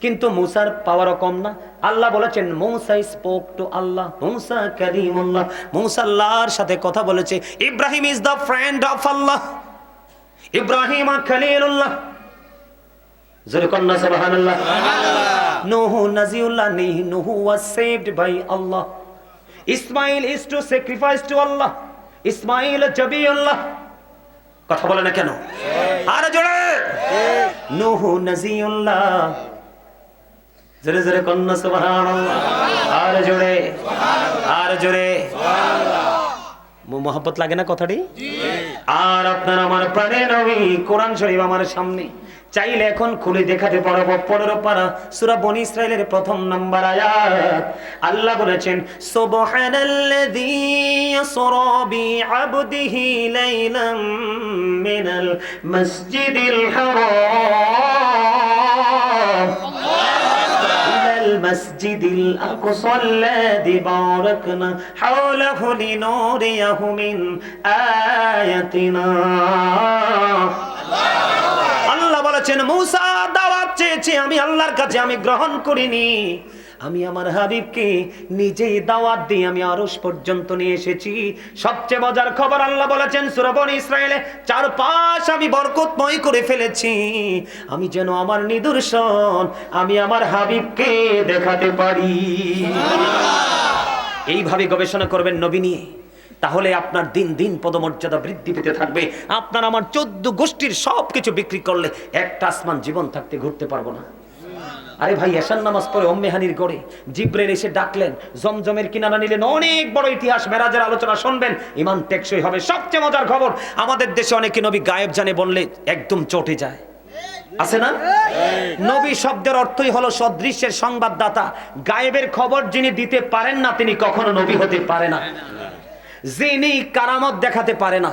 কিন্তু মুসার পাওয়ারও কম না। আল্লাহ বলেছেন মৌসা স্পোক টু আল্লাহ, মৌসা কারিমুল্লাহ। মৌসা আল্লাহর সাথে কথা বলেছে, Ibrahim is the friend of Allah. Ibrahim Khalilullah. Allah. Ismail is to sacrifice to Allah. Ismail Zabiullah. কথা বলে না কেন? আর জোরে! নুহু নাজিউল্লাহ। জোরে জোরে কন্যা সুবহানাল্লাহ। আর জোরে আর জোরে। মোহাম্মত লাগে না কথাটি? আর আপনার আমার প্রাণে নবী কোরআন শরীফ আমার সামনে। চাইলে এখন খুলে দেখাতে পারবো পনেরো পারা সুরা বনি ইসরায়েলের প্রথম নাম্বার আয়াত আল্লাহ বলেছেন সুবহানাল্লাযী ইয়াসরা বিআবদিহি লাইলাম মিনাল মাসজিদিল হারাম إلى المسجد الأقصى الذي باركنا حوله لنوريه من آياتنا আল্লাহ বলেছেন মূসা দাওয়াত চেয়েছি আমি আল্লাহর কাছে আমি গ্রহণ করিনি। আমি আমার হাবিবকে নিজেই দাওয়াত দিয়ে আমি আরশ পর্যন্ত নিয়ে এসেছি। সবচেয়ে মজার খবর আল্লাহ বলেছেন সুরবন ইসরায়েলে চারপাশ আমি বরকতময় করে ফেলেছি। আমি যেন আমার নিদর্শন আমি আমার হাবিবকে দেখাতে পারি। এইভাবে গবেষণা করবেন নবী নিয়ে। তাহলে আপনার দিন দিন পদমর্যাদা বৃদ্ধি পেতে থাকবে। আপনার আমার চোদ্দ গোষ্ঠীর সব কিছু বিক্রি করলে একটা আসমান জীবন থাকতে ঘুরতে পারব না। আরে ভাই এশান নামাজ পড়ে অম্মেহানির গড়ে জিব্রেল এসে ডাকলেন, জমজমের কিনারা নিলেন, অনেক বড় ইতিহাস, মেরাজের আলোচনা শুনবেন, ইমান টেকসই হবে, সবচেয়ে মজার খবর, আমাদের দেশে অনেকে নবী গায়েব জানে বললে একদম চটে যায়। আছে না? নবী শব্দের অর্থই হলো সদৃশ্যের সংবাদদাতা। গায়েবের খবর যিনি দিতে পারেন না, তিনি কখনো নবী হতে পারে না। যিনি কারামত দেখাতে পারে না।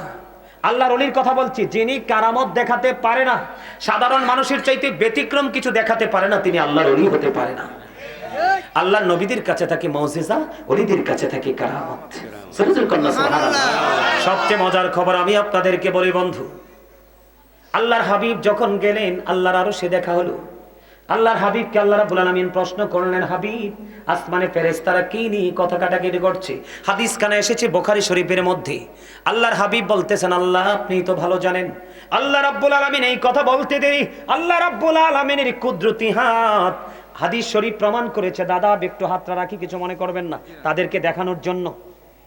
আল্লাহর অলির কথা বলছি, যিনি কারামত দেখাতে পারে না, সাধারণ মানুষের চাইতে ব্যতিক্রম কিছু দেখাতে পারে না, তিনি আল্লাহর অলি হতে পারে না। আল্লাহ নবীদের কাছে থাকে মৌজিজা অলিদের কাছে থাকে কারামত। সবচেয়ে মজার খবর আমি আপনাদেরকে বলি, বন্ধু, আল্লাহর হাবিব যখন গেলেন, আল্লাহর আরও সে দেখা হলো। আল্লাহর হাবিবকে আল্লাহ রাব্বুল আলামিন প্রশ্ন করলেন, হাবিব, আসমানে ফেরেশতারা কি নিয়ে কথা কাটাকাটি করছে? হাদিস খানা এসেছে বোখারি শরীফের মধ্যে। আল্লাহর হাবিব বলতেছেন, আল্লাহ, আপনি তো ভালো জানেন। আল্লাহ রাব্বুল আলামিন এই কথা বলতে দেরি। আল্লাহ রাব্বুল আলামিনের কুদরতি হাত। হাদিস শরীফ প্রমাণ করেছে, দাদা একটু হাতটা রাখি, কিছু মনে করবেন না তাদেরকে দেখানোর জন্য।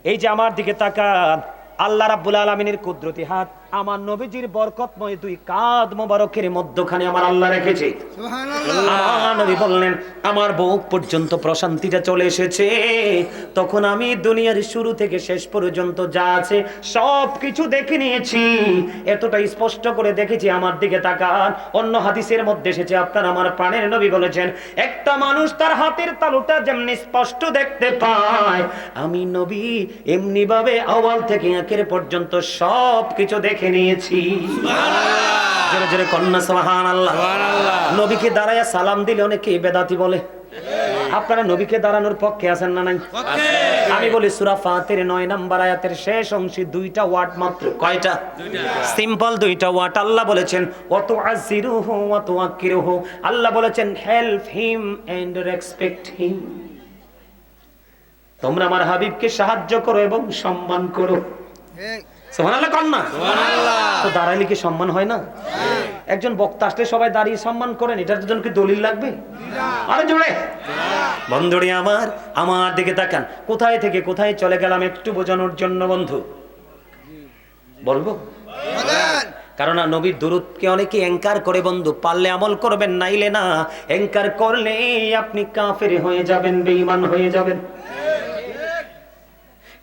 এই যে আমার দিকে তাকান, আল্লাহ রাব্বুল আলামিনের কুদরতি হাত। আমার নবীজির বরকতময় দুই কাঁধ মোবারকের মধ্যখানে আমার আল্লাহ রেখেছে। নবী বললেন আমার বুক পর্যন্ত প্রশান্তিটা চলে এসেছে। তখন আমি দুনিয়ার শুরু থেকে শেষ পর্যন্ত যা আছে সব কিছু দেখে নিয়েছি। এতটা স্পষ্ট করে দেখেছি আমার দিকে তাকান। অন্য হাদিসের মধ্যে এসেছে আপনার আমার প্রাণের নবী বলেছেন একটা মানুষ তার হাতের তালুটা যেমনি স্পষ্ট দেখতে পায় আমি নবী এমনি ভাবে আওয়াল থেকে একের পর্যন্ত সব কিছু দেখে নিয়েছি। জোরে জোরে কন্যা সুবহান আল্লাহ নবীকে দাঁড়ায় সালাম দিলে অনেকে বেদাতি বলে। আপনারা নবীকে দাঁড়ানোর পক্ষে আছেন না নাই? আমি বলি সুরা ফাতের নয় নাম্বার আয়াতের শেষ অংশে দুইটা ওয়ার্ড মাত্র। কয়টা? সিম্পল দুইটা ওয়ার্ড। আল্লাহ বলেছেন অত আজিরুহু অত আকিরুহু আল্লাহ বলেছেন help him and respect him তোমরা আমার হাবিবকে সাহায্য করো এবং সম্মান করো। তো দাঁড়াইলে কি সম্মান হয় না? একজন বক্তা আসলে সবাই দাঁড়িয়ে সম্মান করেন এটার জন্য কি দলিল লাগবে? আরে জোরে। বন্ধুরি আমার আমার দিকে তাকান। কোথায় থেকে কোথায় চলে গেলাম একটু বোঝানোর জন্য বন্ধু? বলব? কারণ নবীর দূরত্বকে অনেকে অ্যাঙ্কার করে বন্ধু। পারলে আমল করবেন নাইলে না। অ্যাঙ্কার করলে আপনি কাফের হয়ে যাবেন বেঈমান হয়ে যাবেন।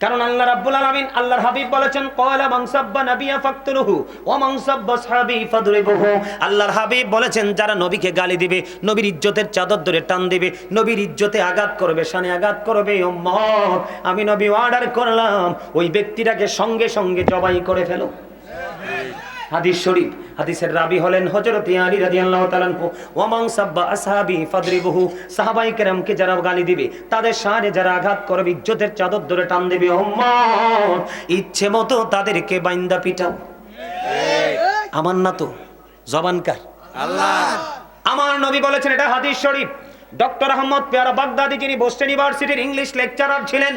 কারণ আল্লাহ রাব্বুল আলামিন আল্লাহর হাবিব বলেছেন ক্বালা মান সাব্বা নাবিয়া ফাকতুলুহু মান সাব্বা সাহাবি ফাদরিবুহু। আল্লাহর হাবিব বলেছেন, যারা নবীকে গালি দিবে, নবীর ইজ্জতের চাদর ধরে টান দিবে, নবীর ইজ্জতে আঘাত করবে, শানে আঘাত করবে, উম্মত, আমি নবী অর্ডার করলাম, ওই ব্যক্তিটাকে সঙ্গে সঙ্গে জবাই করে ফেলো। হাদিস শরীফ। হাদিসের রাবি হলেন হযরত আলী রাদিয়াল্লাহু তাআলা আনহু। ওয়ামান সাব্বা আসহাবি ফাদরিবুহু। সাহাবাই কেরামকে যারা গালি দিবে তাদের সারে যারা আঘাত করবে ইজ্জতের চাদর ধরে টান দিবে উম্মত ইচ্ছে মতো তাদেরকে বাইন্দা পিটাও। আমার না তো জবানকার আল্লাহ। আমার নবী বলেছেন এটা হাদিস শরীফ। ডক্টর আহমদ পেয়ারা বাগদাদি যিনি বোস্টন ইউনিভার্সিটির ইংলিশ লেকচারার ছিলেন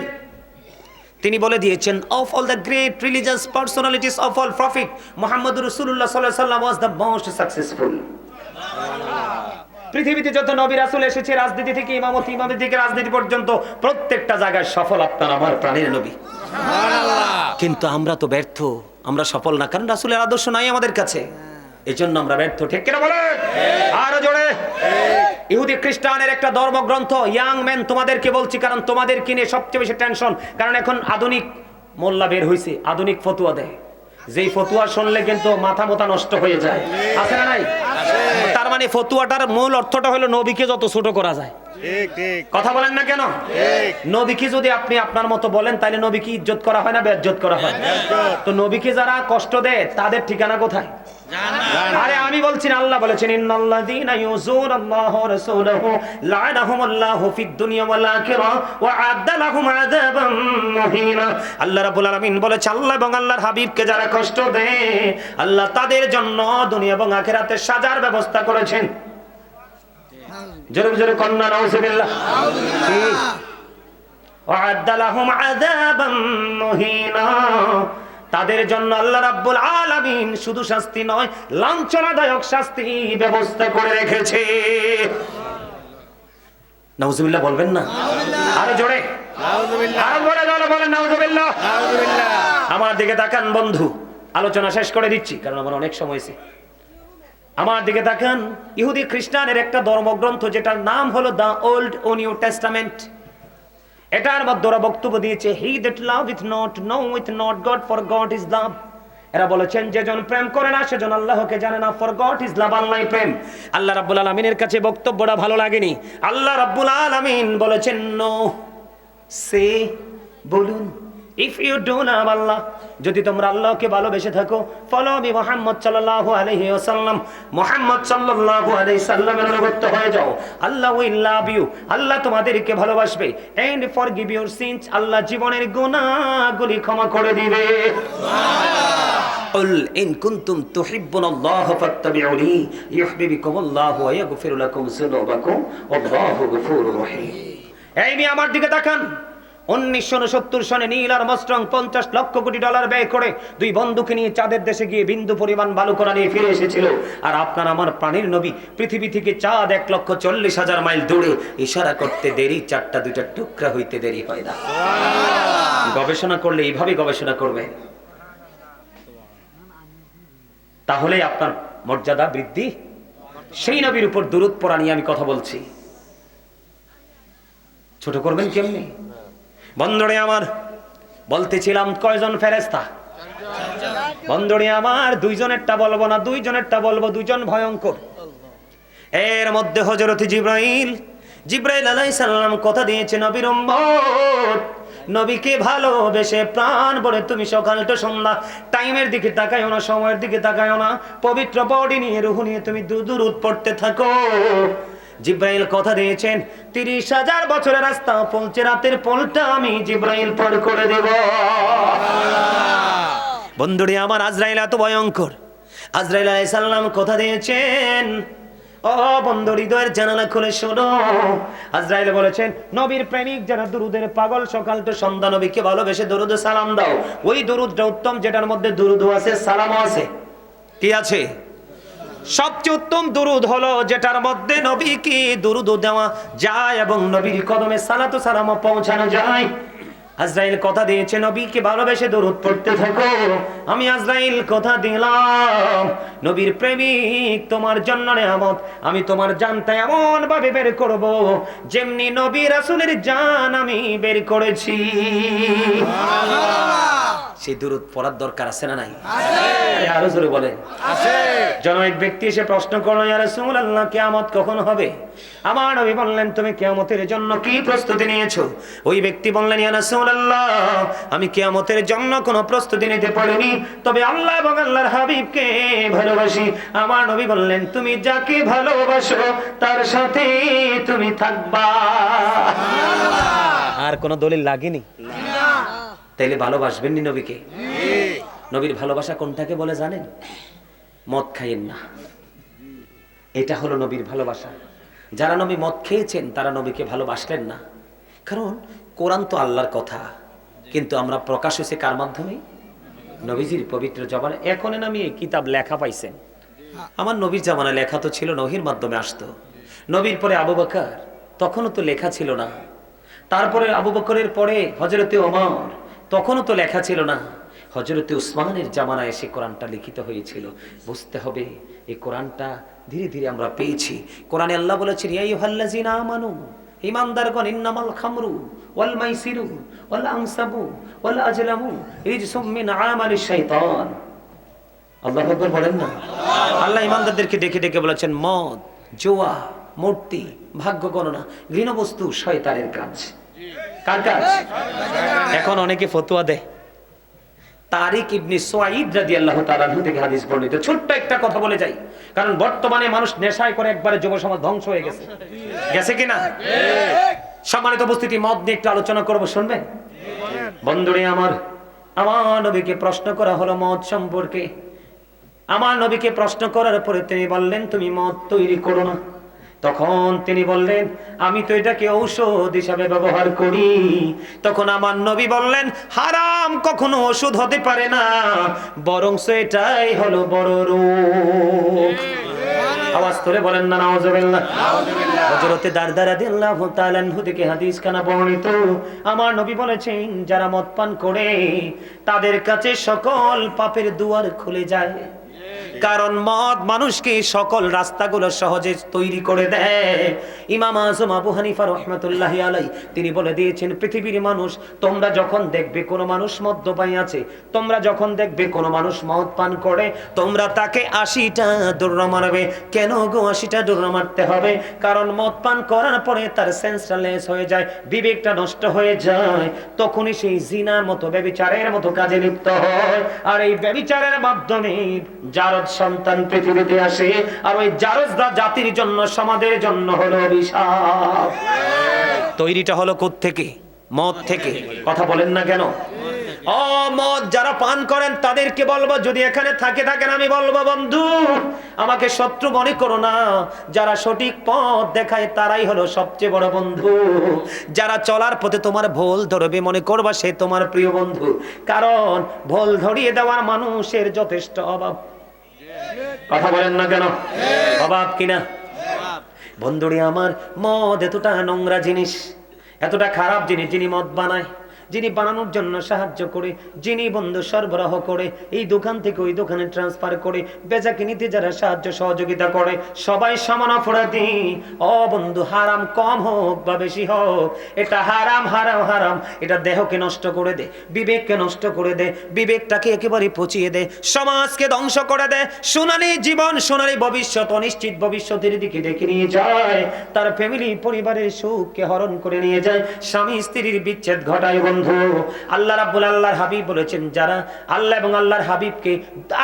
তিনি বলে দিয়েছেন of all the great religious personalities of all prophet Muhammad রসুল্লাহ সাল্লাহ সাল্লাম ওয়াজ দ্য মোস্ট সাকসেসফুল পৃথিবীতে যত নবী রাসূল এসেছে রাজনীতি থেকে ইমামতি ইমামতি থেকে রাজনীতি পর্যন্ত প্রত্যেকটা জায়গায় সফল আপনার আমার প্রাণের নবী। কিন্তু আমরা তো ব্যর্থ আমরা সফল না কারণ রাসূলের আদর্শ নাই আমাদের কাছে। এই জন্য আমরা ব্যর্থ ঠিক কিনা বলে আরও জোরে। ইহুদি খ্রিস্টানের একটা ধর্মগ্রন্থ ইয়াং ম্যান তোমাদেরকে বলছি কারণ তোমাদের কিনে সবচেয়ে বেশি টেনশন কারণ এখন আধুনিক মোল্লা বের হয়েছে আধুনিক ফতুয়া দেয়। যেই ফতুয়া শুনলে কিন্তু মাথা মোথা নষ্ট হয়ে যায়। আছে না নাই? তার মানে ফতুয়াটার মূল অর্থটা হলো নবীকে যত ছোট করা যায়। কথা বলেন না কেন? নবীকে যদি আপনি আপনার মতো বলেন তাহলে নবীকে ইজ্জত করা হয় না বেজ্জত করা হয়? তো নবীকে যারা কষ্ট দেয় তাদের ঠিকানা কোথায়? আরে আমি বলছি আল্লাহ বলেছেন ইন্নাল্লাযীনা ইউযুনাল্লাহ রাসূলাহু লা'নাহুমুল্লাহু ফিদ দুনিয়া ওয়াল আখিরাহ ওয়া আ'আদ্দা লাহুম আযাবাম মুহিনা। আল্লাহ রাব্বুল আলামিন বলেছে আল্লাহ এবং আল্লাহর হাবিবকে যারা কষ্ট দেয় আল্লাহ তাদের জন্য দুনিয়া এবং আখিরাতে সাজার ব্যবস্থা করেছেন। জোরে জোরে কন্যা নাউজুবিল্লাহ। ওয়াদালাহুম আযাবাম মুহিনা। তাদের জন্য আল্লাহ রাব্বুল আলামিন শুধু শাস্তি নয় লাঞ্ছনাদায়ক শাস্তি ব্যবস্থা করে রেখেছে। নাউজুবিল্লাহ বলবেন না? আরও জোরে। আরও জোরে জোরে বলেন নাউজুবিল্লাহ। আমার দিকে তাকান বন্ধু। আলোচনা শেষ করে দিচ্ছি কারণ আমার অনেক সময় আছে আমার দিকে তাকান, ইহুদি খ্রিস্টানের একটা ধর্মগ্রন্থ যেটার নাম হলো দ্য ওল্ড ও নিউ টেস্টামেন্ট। এটার মধ্যে ওরা বক্তব্য দিয়েছে he that loveth not knoweth not God for God is love এরা বলেছেন যেজন প্রেম করে না সেজন আল্লাহকে জানে না for God is love Allah প্রেম। আল্লাহ রাব্বুল আলামিনের কাছে বক্তব্যটা ভালো লাগেনি। আল্লাহ রাব্বুল আলামিন বলেছেন নো সে বলুন। if you do love Allah যদি তোমরা আল্লাহকে ভালোবেসে থাকো ফলো মি মোহাম্মদ সাল্লাল্লাহু আলাইহি ওয়াসাল্লাম মোহাম্মদ সাল্লাল্লাহু আলাইহি সাল্লামের অনুগত হয়ে যাও আল্লাহ উইল লাভ ইউ আল্লাহ তোমাদেরকে ভালোবাসবে and forgive your sins Allah জীবনের গুনাহগুলি ক্ষমা করে দিবে قل إن كنتم تحبون الله فاتبعوني يحببكم الله ويغفر لكم ذنوبكم والله غفور رحيم এই মেয়ে আমার দিকে তাকান উনিশশো উনসত্তর সনে নীল আর মস্ট্রং পঞ্চাশ লক্ষ কোটি ডলার ব্যয় করে দুই বন্ধুকে নিয়ে চাঁদের দেশে গিয়ে বিন্দু পরিমাণ নিয়ে ফিরে এসেছিল। আর আপনার আমার প্রাণীর নবী পৃথিবী থেকে চাঁদ এক লক্ষ চল্লিশ হাজার মাইল ইশারা করতে দেরি, চারটা দুইটা টুকরা হইতে দেরি হয় না। গবেষণা করলে এইভাবে গবেষণা করবে। তাহলে আপনার মর্যাদা বৃদ্ধি? সেই নবীর উপর দূরত নিয়ে আমি কথা বলছি। ছোট করবেন কেমনি? বন্ধুরে আমার, বলতেছিলাম কয়জন ফেরেস্তা বন্ধুরে আমার দুইজনেরটা বলব না, দুইজনেরটা বলব দুইজন ভয়ঙ্কর। এর মধ্যে হজরত জিব্রাইল জিব্রাইল আলাইহিস সালাম কথা দিয়েছে নবীর নবীকে ভালোবেসে প্রাণ বলে তুমি সকাল সন্ধ্যা টাইমের দিকে তাকায়ও না, সময়ের দিকে তাকায়ও না, পবিত্র বডি নিয়ে, রুহু নিয়ে তুমি দুদুরুদ পড়তে থাকো। জিব্রাইল কথা দিয়েছেন, তিরিশ হাজার বছরের রাস্তা পৌঁছে রাতের পোলটা আমি জিব্রাইল পার করে দেব। বন্ধুরে, আমার আজরাইল এত ভয়ঙ্কর। আজরাইল আলাইহিস সালাম কথা দিয়েছেন, ও বন্ধু, হৃদয়ের জানালা খুলে শোনো। আজরাইল বলেছেন, নবীর প্রেমিক যারা দুরুদের পাগল, সকাল তো সন্ধ্যা নবীকে ভালোবেসে দরুদ সালাম দাও। ওই দরুদটা উত্তম, যেটার মধ্যে দরুদ আছে, সালামও আছে। কি আছে? সবচেয়ে উত্তম দুরুদ হলো যেটার মধ্যে নবীকে দুরুদ দেওয়া যায় এবং নবীর কদমে সালাতু সালামও পৌঁছানো যায়। আজরাইল কথা দিয়েছে, নবীকে ভালোবেসে দরুদ পড়তে থাকো। আমি আজরাইল কথা দিলাম, নবীর প্রেমিক তোমার জন্য নেয়ামত। আমি তোমার জানতে এমন ভাবে বের করব যেমনি নবী রাসূলের জান আমি বের করেছি। সেই দূরত পড়ার দরকার আছে না নাই? আরে জোরে বলেন। আছে। জন এক ব্যক্তি এসে প্রশ্ন করল রাসূলুল্লাহ কিয়ামত কখন হবে? আমার নবী বললেন তুমি কিয়ামতের জন্য কি প্রস্তুতি নিয়েছো? ওই ব্যক্তি বললেন আমি কিয়ামতের জন্য কোনো প্রস্তুতি নিতে পারিনি। তবে আল্লাহ এবং আল্লাহর হাবিবকে ভালোবাসি। আমার নবী বললেন তুমি যাকে ভালোবাসো তার সাথে তুমি থাকবা। আর কোনো দলিল লাগেনি? তাইলে ভালোবাসবেন নি নবীকে? নবীর ভালোবাসা কোনটাকে বলে জানেন? মদ খাইয়েন না। এটা হলো নবীর ভালোবাসা। যারা নবী মদ খেয়েছেন, তারা নবীকে ভালোবাসলেন না। কারণ কোরআন তো আল্লাহর কথা। কিন্তু আমরা প্রকাশ হয়েছে কার মাধ্যমে? নবীজির পবিত্র জবানে। এখন আমি এই কিতাব লেখা পাইছেন। আমার নবীর জামানা লেখা তো ছিল নহির মাধ্যমে আসতো। নবীর পরে আবু বকর, তখনও তো লেখা ছিল না। তারপরে আবু বকরের পরে হজরতে ওমর তখনও তো লেখা ছিল না। হজরতে উসমানের জামানায় সে কোরআনটা লিখিত হয়েছিল। বুঝতে হবে এই কোরআনটা ধীরে ধীরে আমরা পেয়েছি। কোরআনে আল্লাহ বলেছেন ইয়াই হাল্লাজিনা আমানু ইমানদারগণ ইন্নামাল খামরু ওয়াল মাইসিরু ওয়াল আনসাবু ওয়াল আজলামু রিজসুম মিন আমালিশ শাইতান। আল্লাহ আকবর বলেন না? আল্লাহ ইমানদারদেরকে ডেকে ডেকে বলেছেন, মদ, জোয়া, মূর্তি, ভাগ্য গণনা গৃহবস্তু শয়তানের কাজ। কার কাজ? এখন অনেকে ফতুয়া দেয়। তারিক ইবনি সোয়াইদ রাদিয়াল্লাহু তাআলা থেকে হাদিস বর্ণিত। ছোট্ট একটা কথা বলে যাই। কারণ বর্তমানে মানুষ নেশায় করে একবারে যুব সমাজ ধ্বংস হয়ে গেছে। গেছে কিনা সম্মানিত উপস্থিতি মদ নিয়ে একটু আলোচনা করব শুনবেন? বন্ধুরে আমার আমার নবীকে প্রশ্ন করা হলো মদ সম্পর্কে। আমার নবীকে প্রশ্ন করার পরে তিনি বললেন তুমি মদ তৈরি করো না। তখন তিনি বললেন আমি তো এটাকে ঔষধ হিসাবে ব্যবহার করি। তখন আমার নবী বললেন হারাম কখনো ওষুধ হতে পারে না বরং এটাই হলো বড় রোগ। আওয়াজ করে বলেন না নাউজুবিল্লাহ। হযরতে দারদার রাদিয়াল্লাহু তাআলা আনহু থেকে হাদিস খানা বর্ণিত আমার নবী বলেছেন যারা মদ পান করে তাদের কাছে সকল পাপের দুয়ার খুলে যায়। কারণ মদ মানুষকে সকল রাস্তাগুলো সহজে তৈরি করে দেয়। ইমাম আজম আবু হানিফা রহমতুল্লাহ আলাই তিনি বলে দিয়েছেন, পৃথিবীর মানুষ, তোমরা যখন দেখবে কোনো মানুষ মদ্যপাই আছে, তোমরা যখন দেখবে কোনো মানুষ মদ পান করে, তোমরা তাকে আশিটা দৌড় মারবে। কেন গো আশিটা দৌড় মারতে হবে? কারণ মদ পান করার পরে তার সেন্সটা লেস হয়ে যায়, বিবেকটা নষ্ট হয়ে যায়। তখনই সেই জিনার মতো, ব্যবিচারের মতো কাজে লিপ্ত হয়। আর এই ব্যবিচারের মাধ্যমে জারদ সন্তান পৃথিবীতে আসে আর ওই জারজদা জাতির জন্য সমাজের জন্য হলো অভিশাপ। তৈরিটা হলো থেকে মদ থেকে। কথা বলেন না কেন? মদ যারা পান করেন তাদেরকে বলব যদি এখানে থাকে থাকেন আমি বলব বন্ধু আমাকে শত্রু মনে করো না। যারা সঠিক পথ দেখায় তারাই হলো সবচেয়ে বড় বন্ধু। যারা চলার পথে তোমার ভুল ধরবে মনে করবা সে তোমার প্রিয় বন্ধু। কারণ ভুল ধরিয়ে দেওয়ার মানুষের যথেষ্ট অভাব। কথা বলেন না কেন? অভাব কিনা? বন্ধুরি, আমার মদ এতটা নোংরা জিনিস, এতটা খারাপ জিনিস যিনি মদ বানায়। যিনি বানানোর জন্য সাহায্য করে, যিনি বন্ধু সরবরাহ করে, এই দোকান থেকে ওই দোকানে ট্রান্সফার করে বেচা কিনিতে যারা সাহায্য সহযোগিতা করে, সবাই সমান অপরাধী। ও বন্ধু, হারাম কম হোক বা বেশি হোক, এটা হারাম হারাম হারাম, এটা দেহকে নষ্ট করে দে, বিবেককে নষ্ট করে দে, বিবেকটাকে একেবারে পচিয়ে দে, সমাজকে ধ্বংস করে দে, সোনালী জীবন, সোনালী ভবিষ্যৎ, অনিশ্চিত ভবিষ্যতের দিকে ডেকে নিয়ে যায়, তার ফ্যামিলি পরিবারের সুখকে হরণ করে নিয়ে যায়, স্বামী স্ত্রীর বিচ্ছেদ ঘটায় বন্ধু, আল্লাহ রাব্বুল আল্লাহর হাবিব বলেছেন, যারা আল্লাহ এবং আল্লাহর হাবিবকে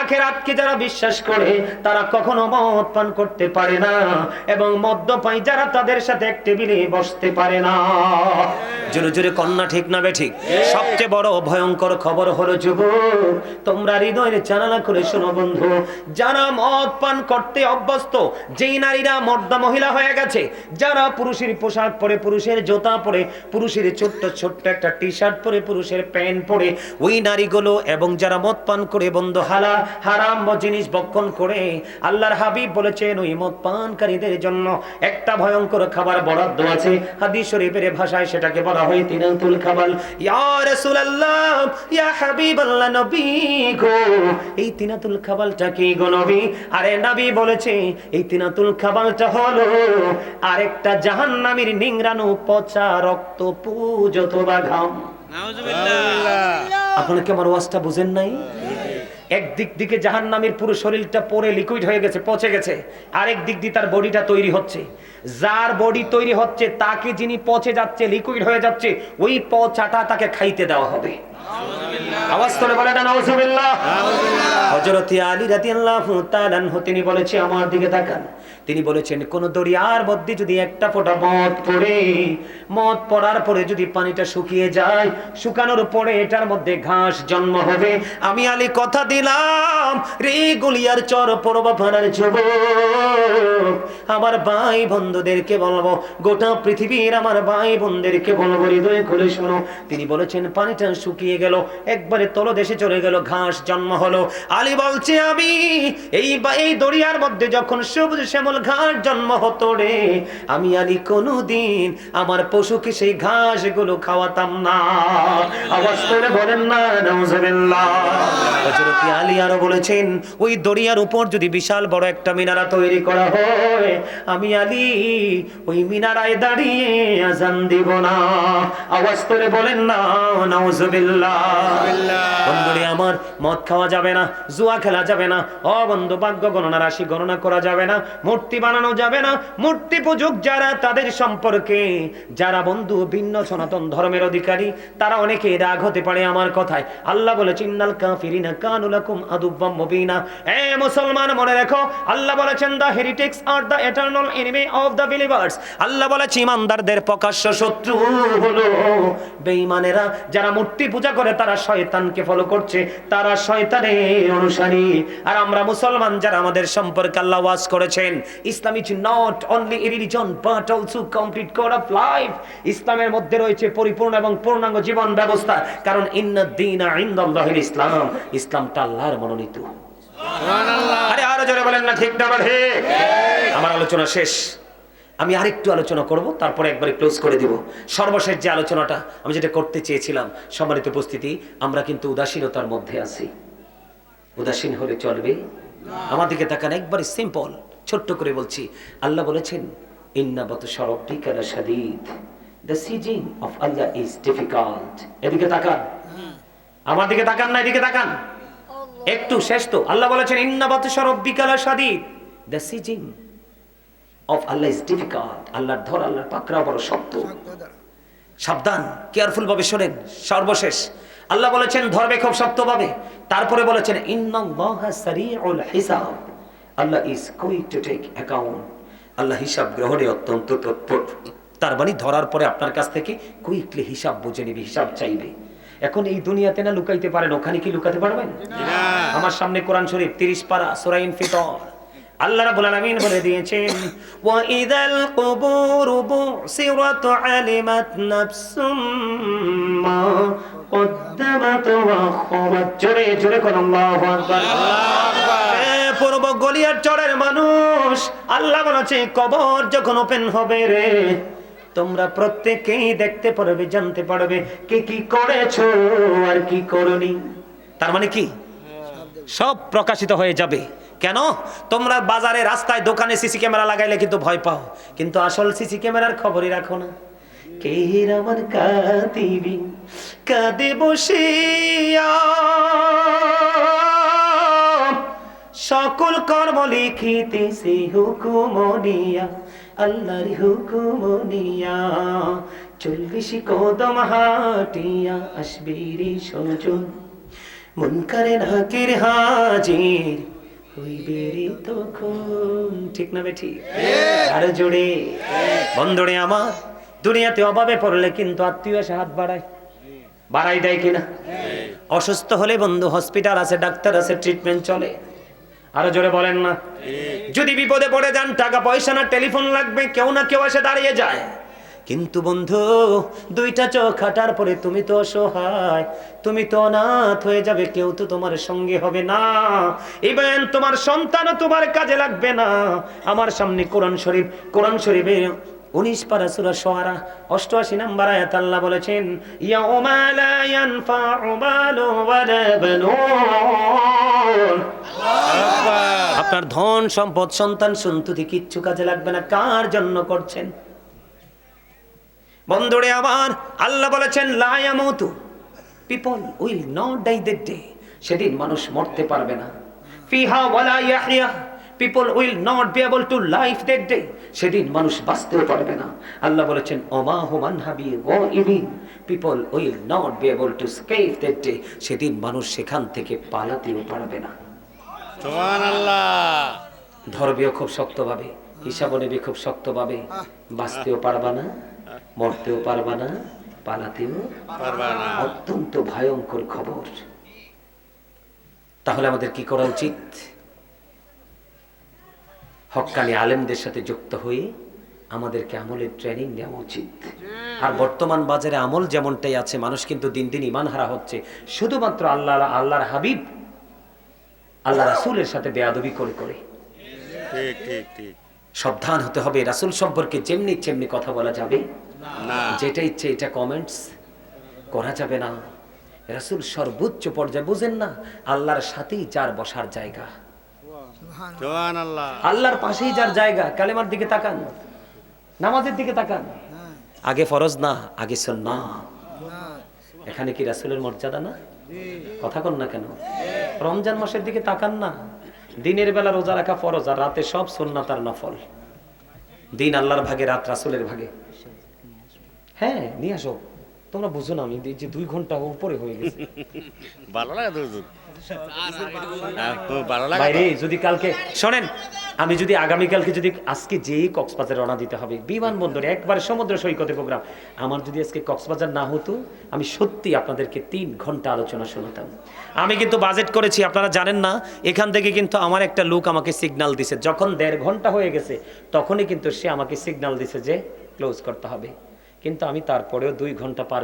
আখেরাতকে যারা বিশ্বাস করে, তারা কখনো মদ পান করতে পারে না এবং মদ্যপাই যারা তাদের সাথে এক টেবিলে বসতে পারে না। জোরে জোরে কন্যা, ঠিক না ঠিক? সবচেয়ে বড় ভয়ঙ্কর খবর হলো যুব তোমরা হৃদয়ের জানালা করে শোনো বন্ধু, যারা মদ পান করতে অভ্যস্ত, যেই নারীরা মর্দা মহিলা হয়ে গেছে, যারা পুরুষের পোশাক পরে, পুরুষের জোতা পরে, পুরুষের ছোট্ট ছোট্ট একটা টি শার্ট পরে পুরুষের প্যান্ট পরে ওই নারীগুলো এবং যারা মদ পান করে বন্ধু হালা হারাম জিনিস বক্ষণ করে, আল্লাহর হাবিব বলেছেন ওই মদ পানকারীদের জন্য একটা ভয়ঙ্কর খাবার বরাদ্দ আছে। হাদিস শরীফের ভাষায় সেটাকে বলা হয় তিনাতুল খাবাল। ইয়া রাসূলুল্লাহ, ইয়া হাবিবাল্লাহ নবী গো, এই তিনাতুল খাবালটা কি গো নবী? আরে নবী বলেছে, এই তিনাতুল খাবালটা হলো আরেকটা জাহান্নামীর নিংরানো পচা রক্ত পুজ অথবা ঘাম। আপনারা কি আমার ওয়াজটা বুঝেন নাই? একদিক দিকে জাহান নামের পুরো শরীরটা পরে লিকুইড হয়ে গেছে পচে গেছে। আরেক দিক দিয়ে তার বডিটা তৈরি হচ্ছে। যার বডি তৈরি হচ্ছে তাকে যিনি পচে যাচ্ছে লিকুইড হয়ে যাচ্ছে ওই পচাটা তাকে খাইতে দেওয়া হবে। আওয়াজ করে বলে না নাউজুবিল্লাহ। হযরত আলী রাদিয়াল্লাহু তাআলা তিনি বলেছে আমার দিকে তাকান। তিনি বলেছেন কোন দরিয়ার মধ্যে যদি একটা ফোঁটা মদ পড়ে মদ পড়ার পরে যদি পানিটা শুকিয়ে যায় শুকানোর পরে এটার মধ্যে ঘাস জন্ম হবে। আমি আলী কথা দিলাম রে গুলিয়ার চর পড়বা ফানার যুবক। আমার ভাই বন্ধুদেরকে বলব গোটা পৃথিবীর আমার ভাই বোনদেরকে বলব হৃদয় খুলে শোনো। তিনি বলেছেন পানিটা শুকিয়ে গেল। একবারে তলদেশে চলে গেল, ঘাস জন্ম হলো। আলী বলছে, আমি এই এই দরিয়ার মধ্যে যখন সবুজ শ্যামল ঘাস জন্ম হতো রে, আমি আলী কোনোদিন আমার পশুকে সেই ঘাসগুলো খাওয়াতাম না। আলী আরও বলেছেন, ওই দরিয়ার উপর যদি বিশাল বড় একটা মিনারা তৈরি করা হয়, আমি আলী ওই মিনারায় দাঁড়িয়ে আজান দিব না। আওয়াজ করে বলেন, না, নাউজুবিল্লাহ। বন্ধুরে আমার মদ খাওয়া যাবে না জুয়া খেলা যাবে না অবন্ধু ভাগ্য গণনা রাশি গণনা করা যাবে না মূর্তি বানানো যাবে না মূর্তি পূজক যারা তাদের সম্পর্কে যারা বন্ধু ভিন্ন সনাতন ধর্মের অধিকারী তারা অনেকে রাগ হতে পারে আমার কথায়। আল্লাহ বলে চিন্নাল কাফিরিনা কানুলাকুম আদুব্বাম মুবিনা। এ মুসলমান মনে রাখো আল্লাহ বলেছেন the heretics R the eternal enemy of the believers আল্লাহ বলেছে ইমানদারদের প্রকাশ্য শত্রু হলো। বেঈমানেরা যারা মূর্তি পূজা করে তারা শয়তানকে ফলো করছে তারা শয়তানের অনুসারী। আর আমরা মুসলমান যারা আমাদের সম্পর্কে আল্লাহ ওয়াজ করেছেন Islam is not only a religion but also complete code of life ইসলামের মধ্যে রয়েছে পরিপূর্ণ এবং পূর্ণাঙ্গ জীবন ব্যবস্থা। কারণ ইন্না দিনা ইনদাল্লাহিল ইসলাম ইসলামটা আল্লাহর মনোনীত। আরে আরও জোরে বলেন না ঠিক না ঠিক। আমার আলোচনা শেষ। আমি আরেকটু আলোচনা করব তারপরে একবারে ক্লোজ করে দিব। সর্বশেষ যে আলোচনাটা আমি যেটা করতে চেয়েছিলাম সম্মানিত উপস্থিতি আমরা কিন্তু উদাসীনতার মধ্যে আছি। উদাসীন হলে চলবে। আমার দিকে তাকান একবারে সিম্পল ছোট্ট করে বলছি। আল্লাহ বলেছেন ইন্নাবত সরব্বিকারা Sadid the seizing of Allah is difficult এদিকে তাকান। আমার দিকে তাকান না এদিকে তাকান। একটু শেষ তো। আল্লাহ বলেছেন ইন্নাবাত সরব্বিকালা Sadid the seizing of Allah is difficult আল্লাহর ধর আল্লাহর পাকড়া বড় শক্ত। সাবধান কেয়ারফুল ভাবে শোনেন সর্বশেষ। আল্লাহ বলেছেন ধরবে খুব শক্ত ভাবে তারপরে বলেছেন হিসাব। Allah is quick to take account Allah হিসাব গ্রহণে অত্যন্ত তৎপর। তার মানে ধরার পরে আপনার কাছ থেকে কুইকলি হিসাব বুঝে নিবে হিসাব চাইবে। এখন এই দুনিয়াতে না লুকাইতে পারেন ওখানে কি লুকাতে পারবেন? আমার সামনে কোরআন শরীফ 30 পারা সোরাইন ইনফিতর। আল্লাহ রাব্বুল আলামিন বলে দিয়েছেন ওয়া ইদাল কুবুর বুসিরাত আলিমাত নাফসুম মা কদ্দামাত ওয়া খারাত জোরে জোরে কোন আল্লাহু আকবার। পূর্ব গলিয়ার চরের মানুষ আল্লাহ বলেছে কবর যখন ওপেন হবে রে তোমরা প্রত্যেকেই দেখতে পারবে জানতে পারবে কে কি করেছ আর কি করনি। তার মানে কি? সব প্রকাশিত হয়ে যাবে। কেন? তোমরা বাজারে রাস্তায় দোকানে সিসি ক্যামেরা লাগাইলে কিন্তু ভয় পাও। কিন্তু আসল সিসি ক্যামেরার খবরই রাখো না। কে আমার কাঁদিবি? কাঁদে বসিয়া। সকল কর্ম লিখিতেছে হুকুমনিয়া আল্লাহর হুকুমনিয়া চল্লিশ কদম হাটিয়া আসবি রে সজন মন করে নাকের হাজির। হইবে ঠিক না বেঠি? আর জোরে। বন্ধুরে আমার, দুনিয়াতে অভাবে পড়লে কিন্তু আত্মীয় এসে হাত বাড়ায়। বাড়াই দেয় কিনা? অসুস্থ হলে বন্ধু হসপিটাল আছে, ডাক্তার আছে ট্রিটমেন্ট চলে। আরও জোরে বলেন না। যদি বিপদে পড়ে যান, টাকা পয়সা না, টেলিফোন লাগবে, কেউ না কেউ এসে দাঁড়িয়ে যায়। কিন্তু বন্ধু দুইটা চোখ হাঁটার পরে তুমি তো অসহায় তুমি তো অনাথ হয়ে যাবে কেউ তো তোমার সঙ্গে হবে না। ইভেন তোমার সন্তানও তোমার কাজে লাগবে না। আমার সামনে কোরআন শরীফ কোরআন শরীফে উনিশ পারা সুরা সোয়ারা অষ্টআশি নাম্বার আয়াত আল্লাহ বলেছেন আপনার ধন সম্পদ সন্তান সন্ততি কিচ্ছু কাজে লাগবে না। কার জন্য করছেন? বন্ধুরে আমার আল্লাহ বলেছেন লায়ামতু people will not die that day সেদিন মানুষ মরতে পারবে না। ফিহা ওয়ালা ইয়াহইয়া। People will not be able to life that day সেদিন মানুষ বাঁচতেও পারবে না। আল্লাহ বলেছেন ওমা হুমান হাবি ও ইবিন people will not be able to escape that day সেদিন মানুষ সেখান থেকে পালাতেও পারবে না। ধরবেও খুব শক্তভাবে হিসাব নেবে খুব শক্তভাবে বাঁচতেও পারবা না। মরতেও পারবা না পালাতেও পারবা না। অত্যন্ত ভয়ঙ্কর খবর। তাহলে আমাদের কি করা উচিত? হক্কানি আলেমদের সাথে যুক্ত হয়ে আমাদেরকে আমলের ট্রেনিং নেওয়া উচিত। আর বর্তমান বাজারে আমল যেমনটাই আছে মানুষ কিন্তু দিন দিন ইমান হারা হচ্ছে। শুধুমাত্র আল্লাহ আল্লাহর হাবিব আল্লাহ রাসূলের সাথে বেয়াদবি করে করে। ঠিক ঠিক ঠিক। সাবধান হতে হবে। রাসূল সম্পর্কে যেমনি যেমনি কথা বলা যাবে। না। যেটা ইচ্ছে এটা কমেন্টস করা যাবে না। রাসূল সর্বোচ্চ পর্যায়ে বুঝেন না আল্লাহর সাথেই যার বসার জায়গা। আল্লাহর পাশেই যার জায়গা কালেমার দিকে তাকান নামাজের দিকে তাকান। আগে ফরজ না আগে না এখানে কি রাসূলের মর্যাদা না? কথা কন না কেন? রমজান মাসের দিকে তাকান না। দিনের বেলা রোজা রাখা ফরজ আর রাতে সব সুন্নাত আর নফল। দিন আল্লাহর ভাগে, রাত রাসুলের ভাগে। হ্যাঁ নিয়ে আসো। তোমরা বুঝো না আমি যে দুই ঘণ্টা উপরে হয়ে গেছে। ভালো লাগে যদি কালকে শোনেন আমি যদি আগামীকালকে যদি আজকে যেই কক্সবাজার রওনা দিতে হবে বিমানবন্দরে একবার সমুদ্র সৈকতে প্রোগ্রাম। আমার যদি আজকে কক্সবাজার না হতো আমি সত্যি আপনাদেরকে তিন ঘণ্টা আলোচনা শোনাতাম। আমি কিন্তু বাজেট করেছি আপনারা জানেন না এখান থেকে কিন্তু আমার একটা লোক আমাকে সিগন্যাল দিছে। যখন দেড় ঘণ্টা হয়ে গেছে তখনই কিন্তু সে আমাকে সিগনাল দিছে যে ক্লোজ করতে হবে। কিন্তু আমি তারপরেও দুই ঘণ্টা পার